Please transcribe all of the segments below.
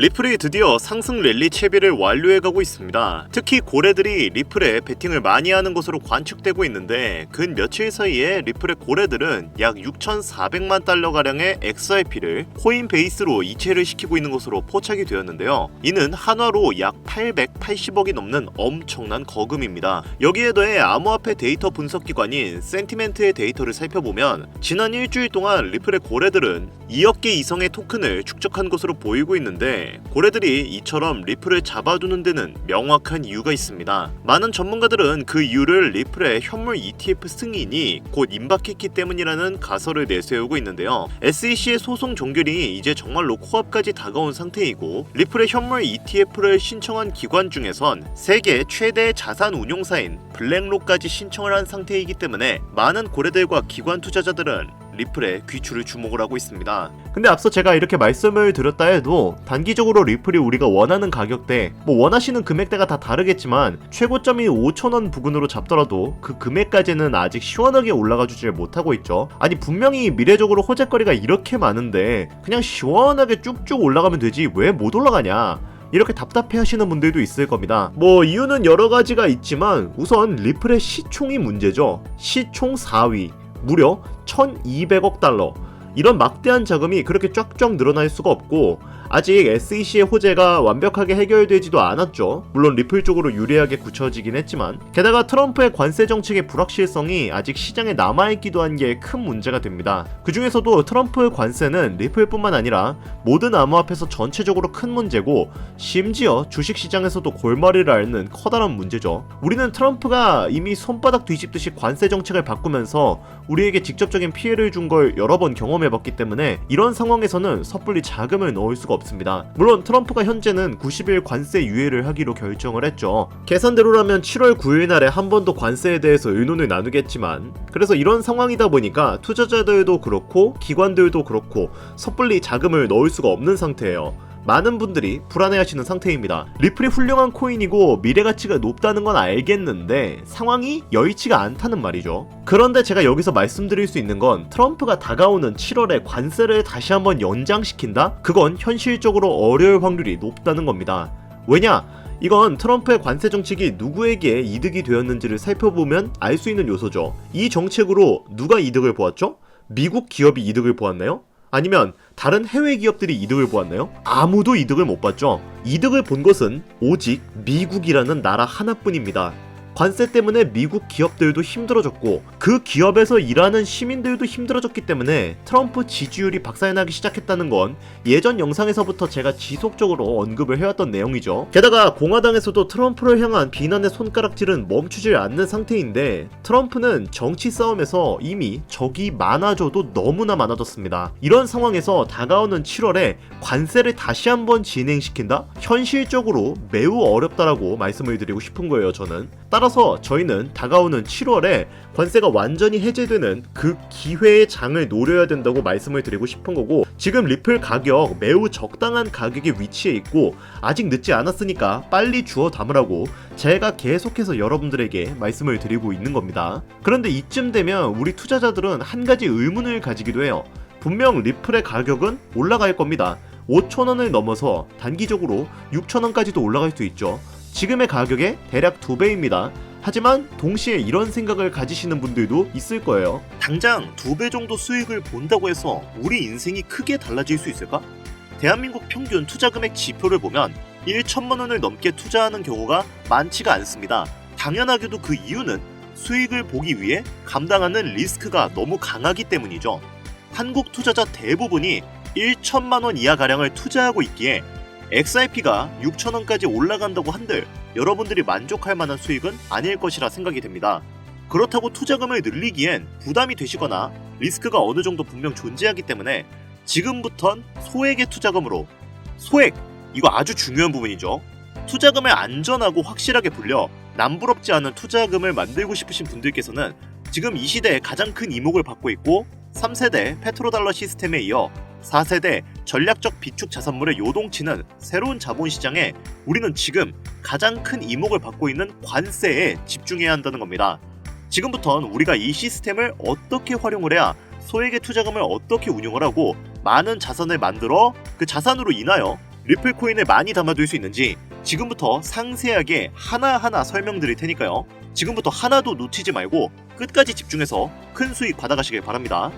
리플이 드디어 상승 랠리 채비를 완료해가고 있습니다. 특히 고래들이 리플에 베팅을 많이 하는 것으로 관측되고 있는데 근 며칠 사이에 리플의 고래들은 약 6,400만 달러 가량의 XRP를 코인 베이스로 이체를 시키고 있는 것으로 포착이 되었는데요. 이는 한화로 약 880억이 넘는 엄청난 거금입니다. 여기에 더해 암호화폐 데이터 분석 기관인 센티멘트의 데이터를 살펴보면 지난 일주일 동안 리플의 고래들은 2억 개 이상의 토큰을 축적한 것으로 보이고 있는데 고래들이 이처럼 리플을 잡아두는 데는 명확한 이유가 있습니다. 많은 전문가들은 그 이유를 리플의 현물 ETF 승인이 곧 임박했기 때문이라는 가설을 내세우고 있는데요. SEC의 소송 종결이 이제 정말로 코앞까지 다가온 상태이고 리플의 현물 ETF를 신청한 기관 중에선 세계 최대 자산 운용사인 블랙록까지 신청을 한 상태이기 때문에 많은 고래들과 기관 투자자들은 리플에 귀추를 주목을 하고 있습니다. 근데 앞서 제가 이렇게 말씀을 드렸다 해도 단기적으로 리플이 우리가 원하는 가격대, 뭐 원하시는 금액대가 다 다르겠지만 최고점이 5천원 부근으로 잡더라도 그 금액까지는 아직 시원하게 올라가 주질 못하고 있죠. 아니 분명히 미래적으로 호재거리가 이렇게 많은데 그냥 시원하게 쭉쭉 올라가면 되지 왜 못 올라가냐? 이렇게 답답해 하시는 분들도 있을 겁니다. 뭐 이유는 여러 가지가 있지만 우선 리플의 시총이 문제죠. 시총 4위. 무려 1200억 달러. 이런 막대한 자금이 그렇게 쫙쫙 늘어날 수가 없고 아직 SEC의 호재가 완벽하게 해결되지도 않았죠. 물론 리플 쪽으로 유리하게 굳혀지긴 했지만 게다가 트럼프의 관세 정책의 불확실성이 아직 시장에 남아있기도 한 게 큰 문제가 됩니다. 그 중에서도 트럼프의 관세는 리플뿐만 아니라 모든 암호화폐에서 전체적으로 큰 문제고 심지어 주식시장에서도 골머리를 앓는 커다란 문제죠. 우리는 트럼프가 이미 손바닥 뒤집듯이 관세 정책을 바꾸면서 우리에게 직접적인 피해를 준 걸 여러 번 경험해봤기 때문에 이런 상황에서는 섣불리 자금을 넣을 수가 없 습니다. 물론 트럼프가 현재는 90일 관세 유예를 하기로 결정을 했죠. 계산대로라면 7월 9일 날에 한 번 더 관세에 대해서 의논을 나누겠지만 그래서 이런 상황이다 보니까 투자자들도 그렇고 기관들도 그렇고 섣불리 자금을 넣을 수가 없는 상태예요. 많은 분들이 불안해하시는 상태입니다. 리플이 훌륭한 코인이고 미래 가치가 높다는 건 알겠는데 상황이 여의치가 않다는 말이죠. 그런데 제가 여기서 말씀드릴 수 있는 건 트럼프가 다가오는 7월에 관세를 다시 한번 연장시킨다? 그건 현실적으로 어려울 확률이 높다는 겁니다. 왜냐? 이건 트럼프의 관세 정책이 누구에게 이득이 되었는지를 살펴보면 알 수 있는 요소죠. 이 정책으로 누가 이득을 보았죠? 미국 기업이 이득을 보았나요? 아니면 다른 해외 기업들이 이득을 보았나요? 아무도 이득을 못 봤죠. 이득을 본 것은 오직 미국이라는 나라 하나뿐입니다. 관세 때문에 미국 기업들도 힘들어졌고 그 기업에서 일하는 시민들도 힘들어졌기 때문에 트럼프 지지율이 박살나기 시작했다는 건 예전 영상에서부터 제가 지속적으로 언급을 해왔던 내용이죠. 게다가 공화당에서도 트럼프를 향한 비난의 손가락질은 멈추질 않는 상태인데 트럼프는 정치 싸움에서 이미 적이 많아져도 너무나 많아졌습니다. 이런 상황에서 다가오는 7월에 관세를 다시 한번 진행시킨다? 현실적으로 매우 어렵다라고 말씀을 드리고 싶은 거예요, 저는. 따라서 저희는 다가오는 7월에 관세가 완전히 해제되는 그 기회의 장을 노려야 된다고 말씀을 드리고 싶은 거고 지금 리플 가격 매우 적당한 가격에 위치해 있고 아직 늦지 않았으니까 빨리 주워 담으라고 제가 계속해서 여러분들에게 말씀을 드리고 있는 겁니다. 그런데 이쯤 되면 우리 투자자들은 한 가지 의문을 가지기도 해요. 분명 리플의 가격은 올라갈 겁니다. 5천원을 넘어서 단기적으로 6천원까지도 올라갈 수 있죠. 지금의 가격의 대략 두 배입니다. 하지만 동시에 이런 생각을 가지시는 분들도 있을 거예요. 당장 두배 정도 수익을 본다고 해서 우리 인생이 크게 달라질 수 있을까? 대한민국 평균 투자 금액 지표를 보면 1천만 원을 넘게 투자하는 경우가 많지가 않습니다. 당연하게도 그 이유는 수익을 보기 위해 감당하는 리스크가 너무 강하기 때문이죠. 한국 투자자 대부분이 1천만 원 이하 가량을 투자하고 있기에 XRP가 6천원까지 올라간다고 한들 여러분들이 만족할 만한 수익은 아닐 것이라 생각이 됩니다. 그렇다고 투자금을 늘리기엔 부담이 되시거나 리스크가 어느 정도 분명 존재하기 때문에 지금부턴 소액의 투자금으로 소액 이거 아주 중요한 부분이죠. 투자금을 안전하고 확실하게 불려 남부럽지 않은 투자금을 만들고 싶으신 분들께서는 지금 이 시대에 가장 큰 이목을 받고 있고 3세대 페트로달러 시스템에 이어 4세대 전략적 비축 자산물의 요동치는 새로운 자본시장에 우리는 지금 가장 큰 이목을 받고 있는 관세에 집중해야 한다는 겁니다. 지금부턴 우리가 이 시스템을 어떻게 활용을 해야 소액의 투자금을 어떻게 운용을 하고 많은 자산을 만들어 그 자산으로 인하여 리플 코인을 많이 담아둘 수 있는지 지금부터 상세하게 하나하나 설명드릴 테니까요. 지금부터 하나도 놓치지 말고 끝까지 집중해서 큰 수익 받아가시길 바랍니다.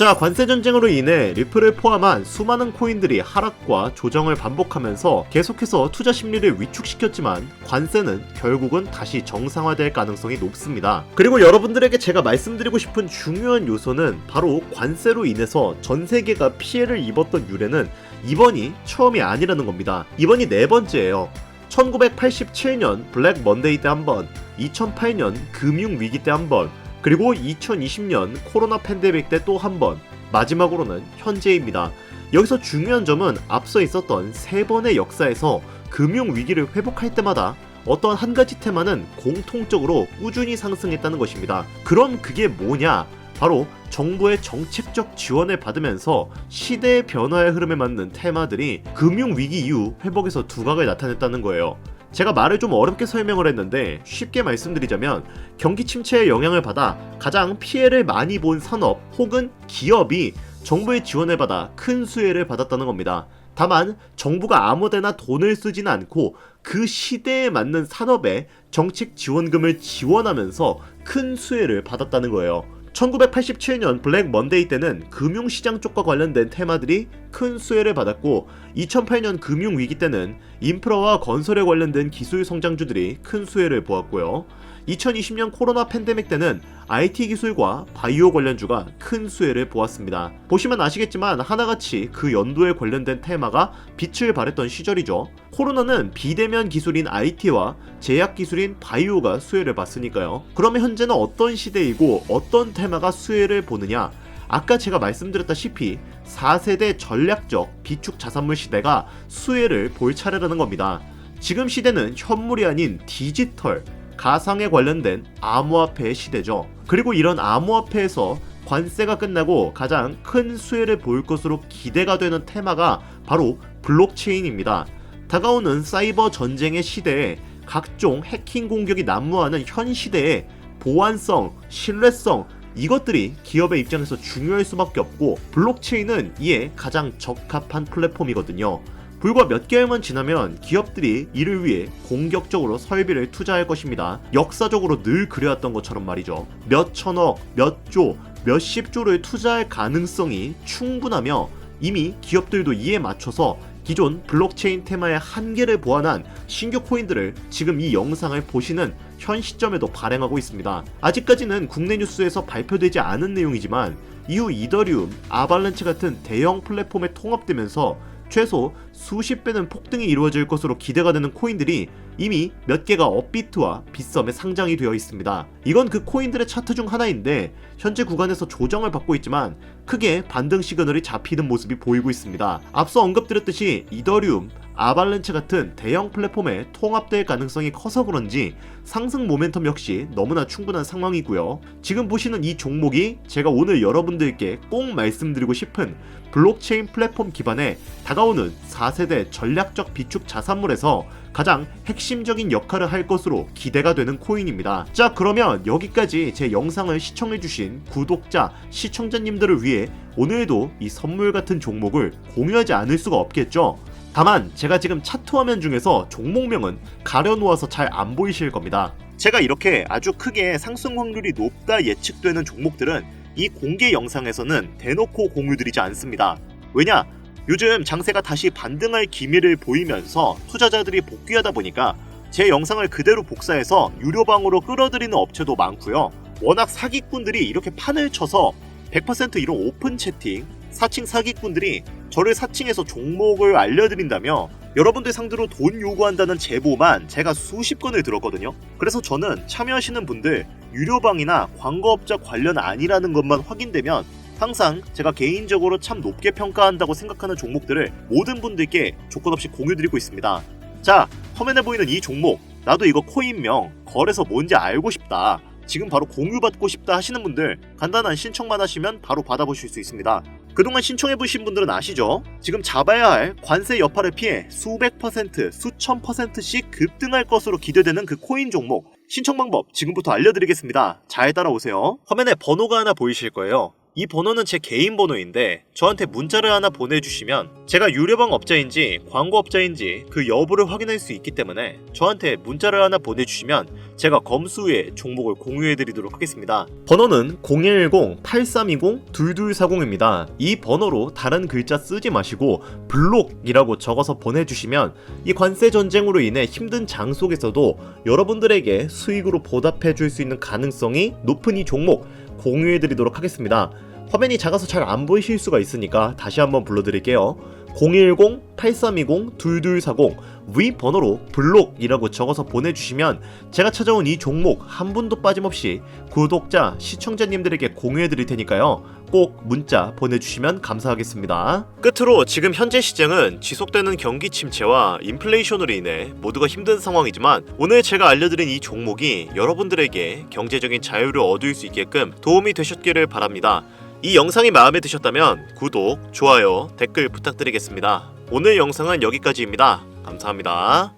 자, 관세 전쟁으로 인해 리플을 포함한 수많은 코인들이 하락과 조정을 반복하면서 계속해서 투자 심리를 위축시켰지만 관세는 결국은 다시 정상화될 가능성이 높습니다. 그리고 여러분들에게 제가 말씀드리고 싶은 중요한 요소는 바로 관세로 인해서 전 세계가 피해를 입었던 유래는 이번이 처음이 아니라는 겁니다. 이번이 네 번째예요. 1987년 블랙 먼데이 때 한 번, 2008년 금융 위기 때 한 번, 그리고 2020년 코로나 팬데믹 때 또 한 번, 마지막으로는 현재입니다. 여기서 중요한 점은 앞서 있었던 세 번의 역사에서 금융 위기를 회복할 때마다 어떤 한 가지 테마는 공통적으로 꾸준히 상승했다는 것입니다. 그럼 그게 뭐냐? 바로 정부의 정책적 지원을 받으면서 시대의 변화의 흐름에 맞는 테마들이 금융 위기 이후 회복에서 두각을 나타냈다는 거예요. 제가 말을 좀 어렵게 설명을 했는데 쉽게 말씀드리자면 경기 침체의 영향을 받아 가장 피해를 많이 본 산업 혹은 기업이 정부의 지원을 받아 큰 수혜를 받았다는 겁니다. 다만 정부가 아무데나 돈을 쓰지는 않고 그 시대에 맞는 산업에 정책 지원금을 지원하면서 큰 수혜를 받았다는 거예요. 1987년 블랙 먼데이 때는 금융시장 쪽과 관련된 테마들이 큰 수혜를 받았고 2008년 금융위기 때는 인프라와 건설에 관련된 기술 성장주들이 큰 수혜를 보았고요. 2020년 코로나 팬데믹 때는 IT 기술과 바이오 관련주가 큰 수혜를 보았습니다. 보시면 아시겠지만 하나같이 그 연도에 관련된 테마가 빛을 발했던 시절이죠. 코로나는 비대면 기술인 IT와 제약 기술인 바이오가 수혜를 봤으니까요. 그러면 현재는 어떤 시대이고 어떤 테마가 수혜를 보느냐? 아까 제가 말씀드렸다시피 4세대 전략적 비축 자산물 시대가 수혜를 볼 차례라는 겁니다. 지금 시대는 현물이 아닌 디지털, 가상에 관련된 암호화폐의 시대죠. 그리고 이런 암호화폐에서 관세가 끝나고 가장 큰 수혜를 볼 것으로 기대가 되는 테마가 바로 블록체인입니다. 다가오는 사이버 전쟁의 시대에 각종 해킹 공격이 난무하는 현 시대에 보안성, 신뢰성, 이것들이 기업의 입장에서 중요할 수밖에 없고 블록체인은 이에 가장 적합한 플랫폼이거든요. 불과 몇 개월만 지나면 기업들이 이를 위해 공격적으로 설비를 투자할 것입니다. 역사적으로 늘 그래왔던 것처럼 말이죠. 몇 천억, 몇 조, 몇십 조를 투자할 가능성이 충분하며 이미 기업들도 이에 맞춰서 기존 블록체인 테마의 한계를 보완한 신규 코인들을 지금 이 영상을 보시는 현 시점에도 발행하고 있습니다. 아직까지는 국내 뉴스에서 발표되지 않은 내용이지만 이후 이더리움, 아발란치 같은 대형 플랫폼에 통합되면서 최소 수십 배는 폭등이 이루어질 것으로 기대가 되는 코인들이 이미 몇 개가 업비트와 빗썸에 상장이 되어 있습니다. 이건 그 코인들의 차트 중 하나인데 현재 구간에서 조정을 받고 있지만 크게 반등 시그널이 잡히는 모습이 보이고 있습니다. 앞서 언급드렸듯이 이더리움, 아발렌체 같은 대형 플랫폼에 통합될 가능성이 커서 그런지 상승 모멘텀 역시 너무나 충분한 상황이고요. 지금 보시는 이 종목이 제가 오늘 여러분들께 꼭 말씀드리고 싶은 블록체인 플랫폼 기반의 다가오는 4세대 전략적 비축 자산물에서 가장 핵심적인 역할을 할 것으로 기대가 되는 코인입니다. 자, 그러면 여기까지 제 영상을 시청해주신 구독자, 시청자님들을 위해 오늘도 이 선물 같은 종목을 공유하지 않을 수가 없겠죠? 다만 제가 지금 차트 화면 중에서 종목명은 가려놓아서 잘 안 보이실 겁니다. 제가 이렇게 아주 크게 상승 확률이 높다 예측되는 종목들은 이 공개 영상에서는 대놓고 공유드리지 않습니다. 왜냐? 요즘 장세가 다시 반등할 기미를 보이면서 투자자들이 복귀하다 보니까 제 영상을 그대로 복사해서 유료방으로 끌어들이는 업체도 많고요. 워낙 사기꾼들이 이렇게 판을 쳐서 100% 이런 오픈 채팅, 사칭 사기꾼들이 저를 사칭해서 종목을 알려드린다며 여러분들 상대로 돈 요구한다는 제보만 제가 수십 건을 들었거든요. 그래서 저는 참여하시는 분들 유료방이나 광고업자 관련 아니라는 것만 확인되면 항상 제가 개인적으로 참 높게 평가한다고 생각하는 종목들을 모든 분들께 조건 없이 공유드리고 있습니다. 자, 화면에 보이는 이 종목, 나도 이거 코인명, 거래소 뭔지 알고 싶다. 지금 바로 공유받고 싶다 하시는 분들 간단한 신청만 하시면 바로 받아보실 수 있습니다. 그동안 신청해보신 분들은 아시죠? 지금 잡아야 할 관세 여파를 피해 수백 퍼센트, 수천 퍼센트씩 급등할 것으로 기대되는 그 코인 종목 신청 방법 지금부터 알려드리겠습니다. 잘 따라오세요. 화면에 번호가 하나 보이실 거예요. 이 번호는 제 개인 번호인데 저한테 문자를 하나 보내주시면 제가 유료방 업자인지 광고 업자인지 그 여부를 확인할 수 있기 때문에 저한테 문자를 하나 보내주시면 제가 검수 후에 종목을 공유해드리도록 하겠습니다. 번호는 010-8320-2240입니다. 이 번호로 다른 글자 쓰지 마시고 블록이라고 적어서 보내주시면 이 관세 전쟁으로 인해 힘든 장 속에서도 여러분들에게 수익으로 보답해 줄 수 있는 가능성이 높은 이 종목 공유해드리도록 하겠습니다. 화면이 작아서 잘 안 보이실 수가 있으니까 다시 한번 불러드릴게요. 010-8320-2240 위 번호로 블록이라고 적어서 보내주시면 제가 찾아온 이 종목 한 분도 빠짐없이 구독자, 시청자님들에게 공유해드릴 테니까요. 꼭 문자 보내주시면 감사하겠습니다. 끝으로 지금 현재 시장은 지속되는 경기 침체와 인플레이션으로 인해 모두가 힘든 상황이지만 오늘 제가 알려드린 이 종목이 여러분들에게 경제적인 자유를 얻을 수 있게끔 도움이 되셨기를 바랍니다. 이 영상이 마음에 드셨다면 구독, 좋아요, 댓글 부탁드리겠습니다. 오늘 영상은 여기까지입니다. 감사합니다.